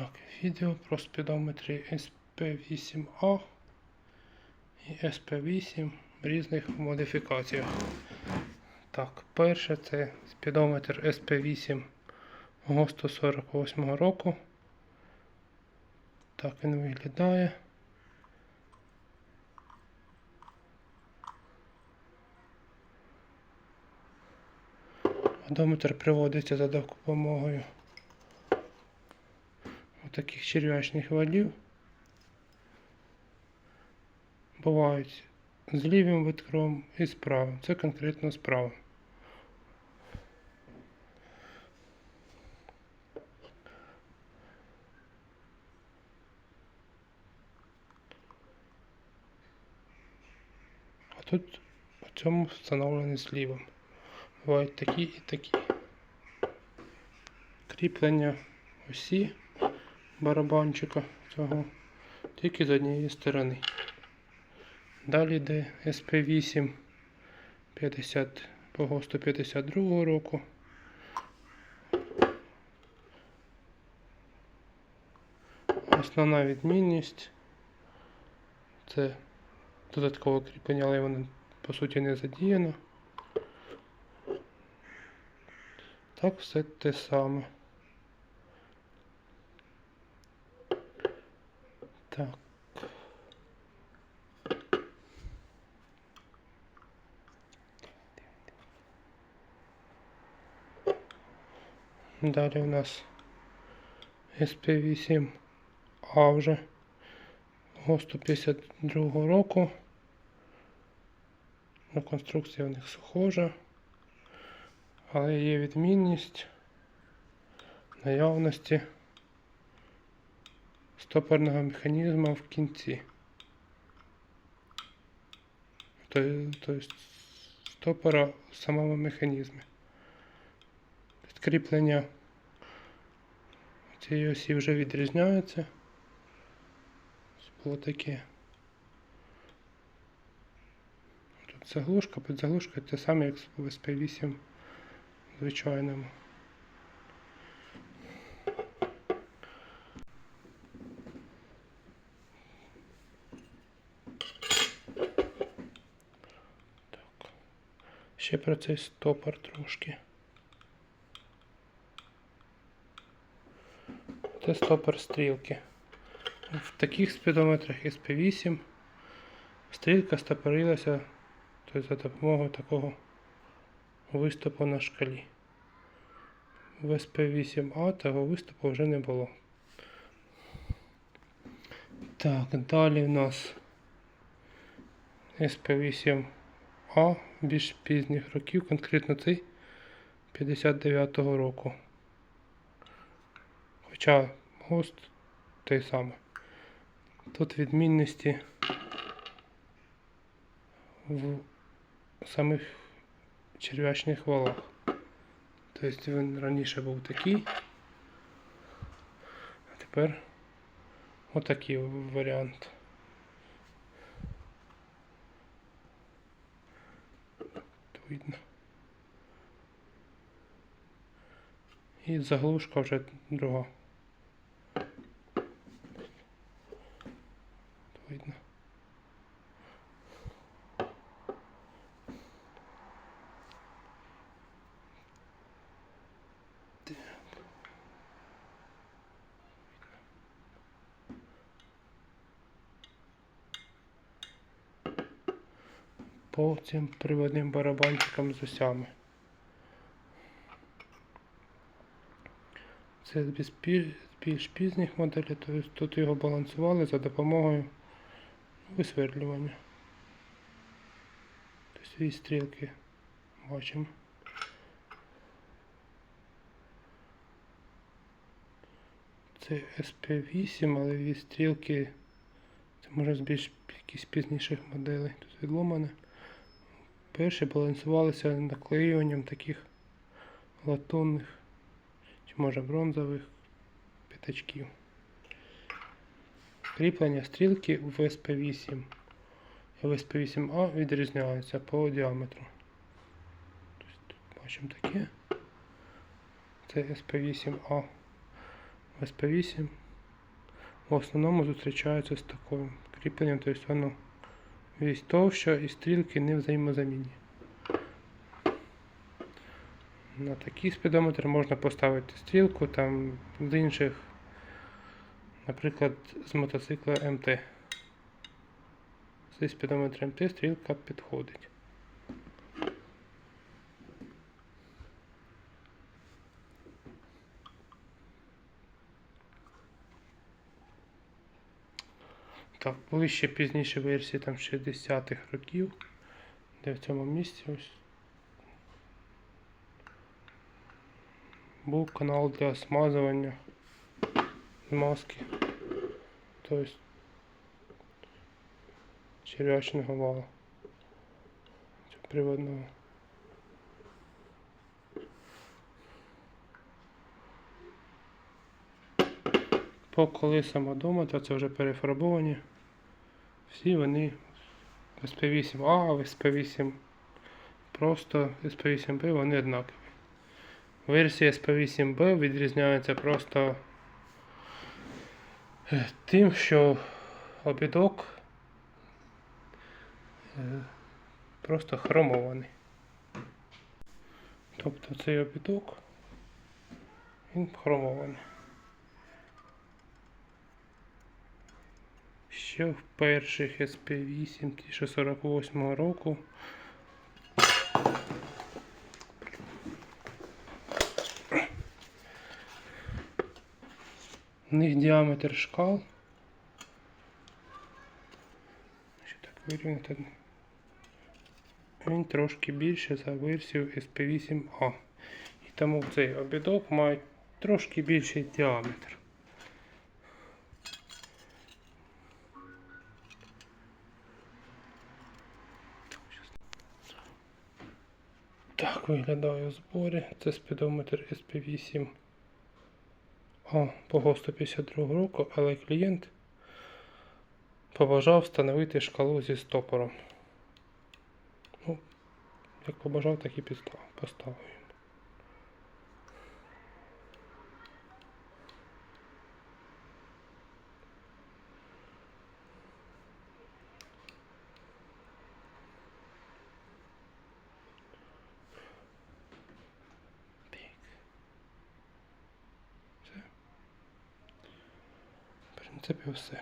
Так, відео про спідометри SP8A і SP8 в різних модифікаціях. Так, перше це спідометр SP8 ГОСТу 48 року. Так він виглядає. Одометр приводиться за допомогою таких черв'ячних валів. Бувають з лівим витком і з правим. Це конкретно справа. А тут у цьому встановлений з лівим. Бувають такі і такі. Кріплення осі барабанчика цього тільки з однієї сторони. Далі йде SP8 50 по ГОСТу 52 року. Основна відмінність це додаткове кріплення, але воно по суті не задіяно. Так все те саме. Так. Далі у нас SP8A вже ГОСТу 52 року. Ну, конструкція у них схожа, але є відмінність наявності стопорного механізму в кінці. Тобто стопора в самому механізмі. Підкріплення цієї осі вже відрізняється. Було таке. Тут заглушка, підзаглушка те саме, як в SP8 звичайному. Ще про цей стопор трошки. Це стопор стрілки. В таких спідометрах SP8 стрілка стопорилася тобто за допомогою такого виступу на шкалі. В SP8A того виступу вже не було. Так, далі в нас SP8A більш пізніх років, конкретно цей 59-го року. Хоча ГОСТ той самий. Тут відмінності в самих черв'ячних валах. Тобто він раніше був такий, а тепер отакий варіант. Тут видно. І заглушка вже друга. видно. По приводним барабанчикам з осями. Це з більш пізніх моделей, тобто тут його балансували за допомогою висверлювання. Тобто дві стрілки бачимо. Це SP8, але дві стрілки це може з більш якісь пізніших моделей. Тут відломане. Перші балансувалися наклеюванням таких латунних може бронзових п'ятачків. Кріплення стрілки в SP8 і в SP8A відрізняються по діаметру. Тут бачимо таке. Це SP8A. В SP8 в основному зустрічаються з таким кріпленням, тобто воно весь товще і стрілки не взаємозамінні. На такий спідометр можна поставити стрілку там з інших, наприклад, з мотоцикла МТ. Зі спідометра МТ стрілка підходить. Так, були ще пізніші версії там 60-х років, де в цьому місці ось був канал для смазування змазки, тобто черв'ячного вала приводного. По колесам одометра це вже перефарбовані. Всі вони SP8A, SP8 просто SP8B, вони однакові. Версія SP8B відрізняється просто е, тим, що обідок е, просто хромований. Тобто цей обідок він хромований. Ще в перших SP8 1948 року у них діаметр шкал. Що так вирівняти? Він трошки більше за версію SP8A. І тому цей обідок має трошки більший діаметр. Так виглядає у зборі. Це спідометр SP8 А по ГОСТу 52 року, але клієнт побажав встановити шкалу зі стопором. Ну, як побажав, так і поставив. В принципі, все.